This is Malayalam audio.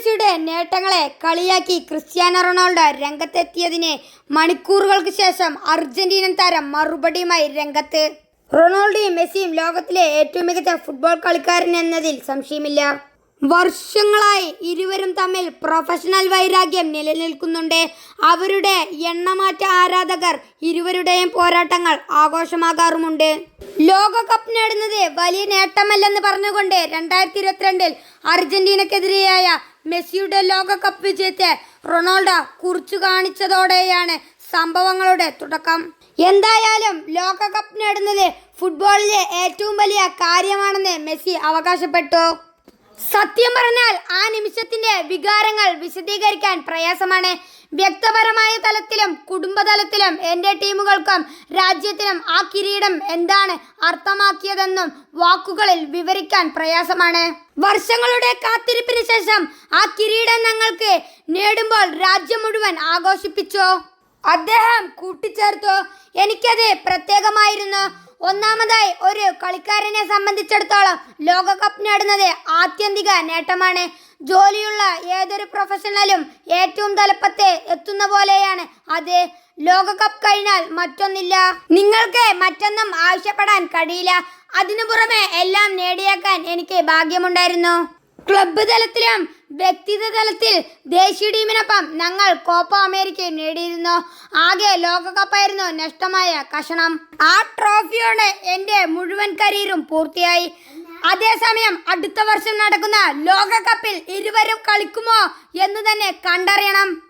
മെസ്സിയുടെ നേട്ടങ്ങളെ കളിയാക്കി ക്രിസ്ത്യാനോ റൊണാൾഡോ രംഗത്തെത്തിയതിന് മണിക്കൂറുകൾക്ക് ശേഷം അർജന്റീനൻ താരം മറുപടിയുമായി രംഗത്ത്. റൊണാൾഡോയും മെസ്സിയും ലോകത്തിലെ ഏറ്റവും മികച്ച ഫുട്ബോൾ കളിക്കാരൻ എന്നതിൽ സംശയമില്ല. വർഷങ്ങളായി ഇരുവരും തമ്മിൽ പ്രൊഫഷണൽ വൈരാഗ്യം നിലനിൽക്കുന്നുണ്ട്. അവരുടെ എണ്ണമാറ്റ ആരാധകർ ഇരുവരുടെയും പോരാട്ടങ്ങൾ ആഘോഷമാകാറുമുണ്ട്. ലോകകപ്പ് നേടുന്നത് വലിയ നേട്ടമല്ലെന്ന് പറഞ്ഞുകൊണ്ട് രണ്ടായിരത്തി ഇരുപത്തിരണ്ടിൽ അർജന്റീനക്കെതിരെയായ മെസ്സിയുടെ ലോകകപ്പ് വിജയത്തെ റൊണാൾഡോ കുറിച്ചു കാണിച്ചതോടെയാണ് സംഭവങ്ങളുടെ തുടക്കം. എന്തായാലും ലോകകപ്പ് നേടുന്നത് ഫുട്ബോളിലെ ഏറ്റവും വലിയ കാര്യമാണെന്ന് മെസ്സി അവകാശപ്പെട്ടു. സത്യം പറഞ്ഞാൽ ആ നിമിഷത്തിന്റെ വികാരങ്ങൾ വിശദീകരിക്കാൻ പ്രയാസമാണ്. വ്യക്തപരമായ തലത്തിലും കുടുംബതലത്തിലും എന്റെ ടീമുകൾക്കും രാജ്യത്തിനും ആ കിരീടം എന്താണ് അർത്ഥമാക്കിയതെന്നും വാക്കുകളിൽ വിവരിക്കാൻ പ്രയാസമാണ്. വർഷങ്ങളുടെ കാത്തിരിപ്പിന് ശേഷം ആ കിരീടം ഞങ്ങൾക്ക് നേടുമ്പോൾ രാജ്യം മുഴുവൻ ആഘോഷിപ്പിച്ചു. അദ്ദേഹം കൂട്ടിച്ചേർത്തു. എനിക്കത് പ്രത്യേകമായിരുന്നു. ഒന്നാമതായി ഒരു കളിക്കാരനെ സംബന്ധിച്ചിടത്തോളം ലോകകപ്പ് നേടുന്നത് ആത്യന്തിക നേട്ടമാണ്. ജോലിയുള്ള ഏതൊരു പ്രൊഫഷണലും ഏറ്റവും തലപ്പത്തെ എത്തുന്ന പോലെയാണ് അത്. ലോകകപ്പ് കഴിഞ്ഞാൽ മറ്റൊന്നില്ല. നിങ്ങൾക്ക് മറ്റൊന്നും ആവശ്യപ്പെടാൻ കഴിയില്ല. അതിനു പുറമെ എല്ലാം നേടിയേക്കാൻ എനിക്ക് ഭാഗ്യമുണ്ടായിരുന്നു. ക്ലബ്ബ് തലത്തിലും വ്യക്തിഗത തലത്തിൽ ദേശീയ ടീമിനൊപ്പം ഞങ്ങൾ കോപ്പ അമേരിക്ക നേടിയിരുന്നു. ആകെ ലോകകപ്പായിരുന്നു നഷ്ടമായ കഷണം. ആ ട്രോഫിയോടെ എന്റെ മുഴുവൻ കരിയറും പൂർത്തിയായി. അതേസമയം അടുത്ത വർഷം നടക്കുന്ന ലോകകപ്പിൽ ഇരുവരും കളിക്കുമോ എന്ന് തന്നെ കണ്ടറിയണം.